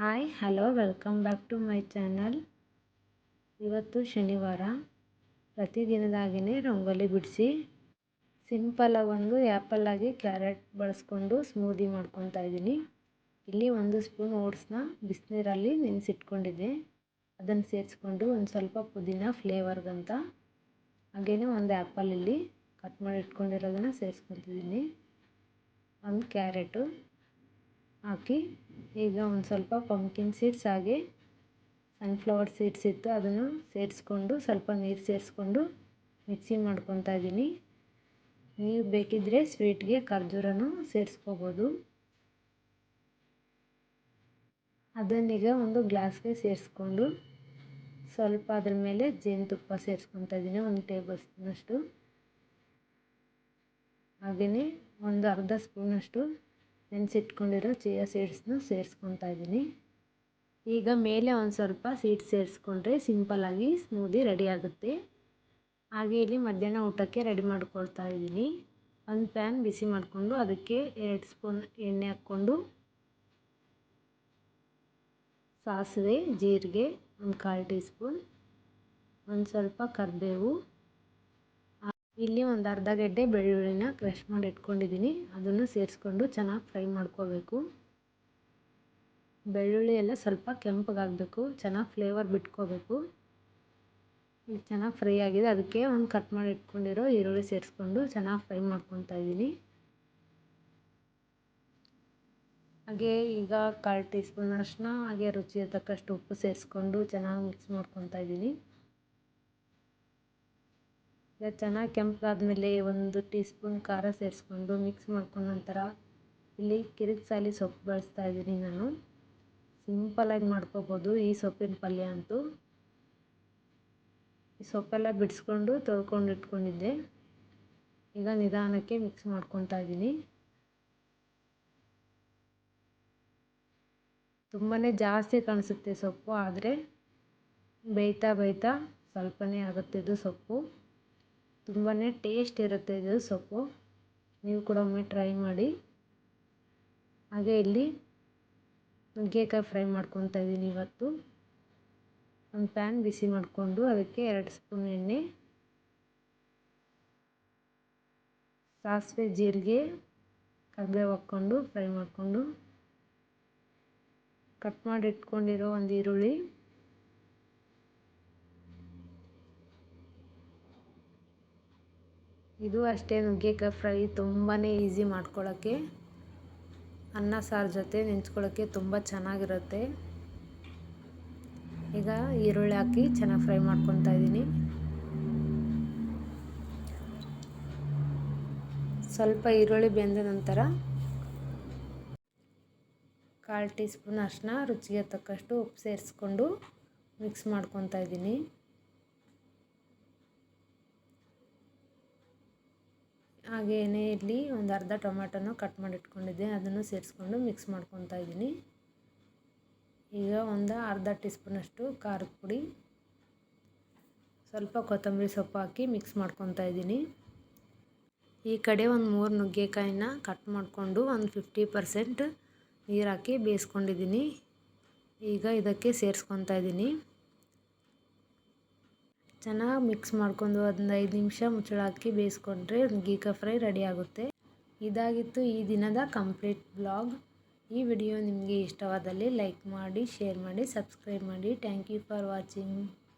Hi, hello, welcome back to my channel. ಇವತ್ತು ಶನಿವಾರ. ಪ್ರತಿದಿನದಾಗಿಯೇ ರಂಗೋಲಿ ಬಿಡಿಸಿ ಸಿಂಪಲಾಗಿ ಒಂದು ಆ್ಯಪಲ್ಲಾಗಿ ಕ್ಯಾರೆಟ್ ಬಳಸ್ಕೊಂಡು ಸ್ಮೂದಿ ಮಾಡ್ಕೊತಾ ಇದ್ದೀನಿ. ಇಲ್ಲಿ ಒಂದು ಸ್ಪೂನ್ ಓಟ್ಸ್ನ ಬಿಸಿನೀರಲ್ಲಿ ನೆನೆಸಿಟ್ಕೊಂಡಿದ್ದೆ. ಅದನ್ನು ಸೇರಿಸ್ಕೊಂಡು ಒಂದು ಸ್ವಲ್ಪ ಪುದೀನ ಫ್ಲೇವರ್ಗಂತ. ಹಾಗೆಯೇ ಒಂದು ಆ್ಯಪಲ್ ಇಲ್ಲಿ ಕಟ್ ಮಾಡಿ ಇಟ್ಕೊಂಡಿರೋದನ್ನು ಸೇರಿಸ್ಕೊತಿದ್ದೀನಿ. ಒಂದು ಕ್ಯಾರೆಟು. ಹಾಕಿ ಈಗ ಒಂದು ಸ್ವಲ್ಪ ಪಂಪ್ಕಿನ್ ಸೀಡ್ಸ್ ಹಾಗೆ ಸನ್ಫ್ಲವರ್ ಸೀಡ್ಸ್ ಇತ್ತು, ಅದನ್ನು ಸೇರಿಸ್ಕೊಂಡು ಸ್ವಲ್ಪ ನೀರು ಸೇರಿಸ್ಕೊಂಡು ಮಿಕ್ಸಿ ಮಾಡ್ಕೊತಾ ಇದ್ದೀನಿ ನೀವು ಬೇಕಿದ್ದರೆ ಸ್ವೀಟ್ಗೆ ಖರ್ಜೂರನೂ ಸೇರಿಸ್ಕೋಬೋದು. ಅದನ್ನೀಗ ಒಂದು ಗ್ಲಾಸ್ಗೆ ಸೇರಿಸ್ಕೊಂಡು ಸ್ವಲ್ಪ ಅದ್ರ ಮೇಲೆ ಜೇನುತುಪ್ಪ ಸೇರಿಸ್ಕೊತಾ ಇದ್ದೀನಿ ಒಂದು ಟೇಬಲ್ ಸ್ಪೂನಷ್ಟು ಹಾಗೆಯೇ ಒಂದು ಅರ್ಧ ಸ್ಪೂನಷ್ಟು ನೆನೆಸಿಟ್ಕೊಂಡಿರೋ ಚಿಯಾ ಸೀಡ್ಸ್ನ ಸೇರಿಸ್ಕೊತಾ ಇದ್ದೀನಿ. ಈಗ ಮೇಲೆ ಒಂದು ಸ್ವಲ್ಪ ಸೀಡ್ಸ್ ಸೇರಿಸ್ಕೊಂಡ್ರೆ ಸಿಂಪಲ್ಲಾಗಿ ಸ್ಮೂದಿ ರೆಡಿ ಆಗುತ್ತೆ. ಹಾಗೆ ಇಲ್ಲಿ ಮಧ್ಯಾಹ್ನ ಊಟಕ್ಕೆ ರೆಡಿ ಮಾಡ್ಕೊಳ್ತಾ ಇದ್ದೀನಿ. ಒಂದು ಪ್ಯಾನ್ ಬಿಸಿ ಮಾಡಿಕೊಂಡು ಅದಕ್ಕೆ ಎರಡು ಸ್ಪೂನ್ ಎಣ್ಣೆ ಹಾಕ್ಕೊಂಡು ಸಾಸಿವೆ, ಜೀರಿಗೆ, ಒಂದು ಕಾಲು ಟೀ ಸ್ಪೂನ್ ಒಂದು ಸ್ವಲ್ಪ ಕರಿಬೇವು. ಇಲ್ಲಿ ಒಂದು ಅರ್ಧ ಗೆಡ್ಡೆ ಬೆಳ್ಳುಳ್ಳಿನ ಕ್ರಶ್ ಮಾಡಿ ಇಟ್ಕೊಂಡಿದ್ದೀನಿ. ಅದನ್ನು ಸೇರಿಸ್ಕೊಂಡು ಚೆನ್ನಾಗಿ ಫ್ರೈ ಮಾಡ್ಕೋಬೇಕು. ಬೆಳ್ಳುಳ್ಳಿ ಎಲ್ಲ ಸ್ವಲ್ಪ ಕೆಂಪಗಾಗಬೇಕು, ಚೆನ್ನಾಗಿ ಫ್ಲೇವರ್ ಬಿಟ್ಕೋಬೇಕು. ಇದು ಚೆನ್ನಾಗಿ ಫ್ರೈ ಆಗಿದೆ. ಅದಕ್ಕೆ ಒಂದು ಕಟ್ ಮಾಡಿ ಇಟ್ಕೊಂಡಿರೋ ಈರುಳ್ಳಿ ಸೇರಿಸ್ಕೊಂಡು ಚೆನ್ನಾಗಿ ಫ್ರೈ ಮಾಡ್ಕೊತಾ ಇದ್ದೀನಿ. ಹಾಗೆ ಈಗ ಕಾಲು ಟೀ ಸ್ಪೂನ್ ಹಾಗೆ ರುಚಿಗೆ ತಕ್ಕಷ್ಟು ಉಪ್ಪು ಸೇರಿಸ್ಕೊಂಡು ಚೆನ್ನಾಗಿ ಮಿಕ್ಸ್ ಮಾಡ್ಕೊತಾ ಇದ್ದೀನಿ. ಈಗ ಚೆನ್ನಾಗಿ ಕೆಂಪಾದ್ಮೇಲೆ ಒಂದು ಟೀ ಸ್ಪೂನ್ ಖಾರ ಸೇರಿಸ್ಕೊಂಡು ಮಿಕ್ಸ್ ಮಾಡ್ಕೊಂಡು ನಂತರ ಇಲ್ಲಿ ಕಿರಿಕ್ಸಾಲಿ ಸೊಪ್ಪು ಬಳಸ್ತಾ ಇದ್ದೀನಿ ನಾನು. ಸಿಂಪಲಾಗಿ ಮಾಡ್ಕೋಬೋದು ಈ ಸೊಪ್ಪಿನ ಪಲ್ಯ ಅಂತೂ. ಈ ಸೊಪ್ಪೆಲ್ಲ ಬಿಡಿಸ್ಕೊಂಡು ತೊಳ್ಕೊಂಡು ಇಟ್ಕೊಂಡಿದ್ದೆ. ಈಗ ನಿಧಾನಕ್ಕೆ ಮಿಕ್ಸ್ ಮಾಡ್ಕೊತಾ ಇದ್ದೀನಿ. ತುಂಬಾ ಜಾಸ್ತಿ ಕಾಣಿಸುತ್ತೆ ಸೊಪ್ಪು, ಆದರೆ ಬೇಯ್ತಾ ಬೇಯ್ತಾ ಸ್ವಲ್ಪನೇ ಆಗುತ್ತೆ ಇದು ಸೊಪ್ಪು. ತುಂಬಾ ಟೇಸ್ಟ್ ಇರುತ್ತೆ ಇದು ಸೊಪ್ಪು. ನೀವು ಕೂಡ ಒಮ್ಮೆ ಟ್ರೈ ಮಾಡಿ. ಹಾಗೆ ಇಲ್ಲಿ ನುಗ್ಗೆಕಾಯಿ ಫ್ರೈ ಮಾಡ್ಕೊತಾ ಇದ್ದೀನಿ ಇವತ್ತು. ಒಂದು ಪ್ಯಾನ್ ಬಿಸಿ ಮಾಡಿಕೊಂಡು ಅದಕ್ಕೆ ಎರಡು ಸ್ಪೂನ್ ಎಣ್ಣೆ. ಸಾಸಿವೆ ಜೀರಿಗೆ, ಕರಿಬೇವು ಹಾಕ್ಕೊಂಡು ಫ್ರೈ ಮಾಡಿಕೊಂಡು. ಕಟ್ ಮಾಡಿ ಇಟ್ಕೊಂಡಿರೋ ಒಂದು ಈರುಳ್ಳಿ. ಇದು ಅಷ್ಟೇ ನುಗ್ಗೆಕಾಯಿ ಫ್ರೈ. ತುಂಬಾ ಈಸಿ ಮಾಡ್ಕೊಳ್ಳೋಕ್ಕೆ ಅನ್ನ, ಸಾರು ಜೊತೆ ನೆಂಚ್ಕೊಳ್ಳೋಕ್ಕೆ ತುಂಬ ಚೆನ್ನಾಗಿರುತ್ತೆ. ಈಗ ಈರುಳ್ಳಿ ಹಾಕಿ ಚೆನ್ನಾಗಿ ಫ್ರೈ ಮಾಡ್ಕೊತಾ ಇದ್ದೀನಿ. ಸ್ವಲ್ಪ ಈರುಳ್ಳಿ ಬೆಂದ ನಂತರ ಕಾಲು ಟೀ ಸ್ಪೂನ್ ಅಷ್ಟನ್ನ ರುಚಿಗೆ ತಕ್ಕಷ್ಟು ಉಪ್ಪು ಸೇರಿಸ್ಕೊಂಡು ಮಿಕ್ಸ್ ಮಾಡ್ಕೊತಾ ಇದ್ದೀನಿ. ಹಾಗೆಯೇ ಇಲ್ಲಿ ಒಂದು ಅರ್ಧ ಟೊಮೆಟೊನ ಕಟ್ ಮಾಡಿ ಇಟ್ಕೊಂಡಿದ್ದೆ ಅದನ್ನು ಸೇರಿಸ್ಕೊಂಡು ಮಿಕ್ಸ್ ಮಾಡ್ಕೊತಾ ಇದ್ದೀನಿ. ಈಗ ಒಂದು ಅರ್ಧ ಟೀ ಸ್ಪೂನಷ್ಟು ಖಾರದ ಪುಡಿ, ಸ್ವಲ್ಪ ಕೊತ್ತಂಬರಿ ಸೊಪ್ಪು ಹಾಕಿ ಮಿಕ್ಸ್ ಮಾಡ್ಕೊತಾ ಇದ್ದೀನಿ. ಈ ಕಡೆ ಒಂದು ಮೂರು ನುಗ್ಗೆಕಾಯಿನ ಕಟ್ ಮಾಡಿಕೊಂಡು ಒಂದು ಫಿಫ್ಟಿ ಪರ್ಸೆಂಟ್ ನೀರು ಹಾಕಿ ಬೇಯಿಸ್ಕೊಂಡಿದ್ದೀನಿ. ಈಗ ಇದಕ್ಕೆ ಸೇರಿಸ್ಕೊತಾ ಇದ್ದೀನಿ. ಚೆನ್ನಾಗಿ ಮಿಕ್ಸ್ ಮಾಡ್ಕೊಂಡು ಒಂದು ಐದು ನಿಮಿಷ ಮುಚ್ಚಳ ಹಾಕಿ ಬೇಯಿಸ್ಕೊಂಡ್ರೆ ಗೀಕಾ ಫ್ರೈ ರೆಡಿ ಆಗುತ್ತೆ. ಇದಾಗಿತ್ತು ಈ ದಿನದ ಕಂಪ್ಲೀಟ್ ಬ್ಲಾಗ್ ಈ ವಿಡಿಯೋ ನಿಮಗೆ ಇಷ್ಟವಾದಲ್ಲಿ ಲೈಕ್ ಮಾಡಿ ಶೇರ್ ಮಾಡಿ ಸಬ್ಸ್ಕ್ರೈಬ್ ಮಾಡಿ. Thank you for watching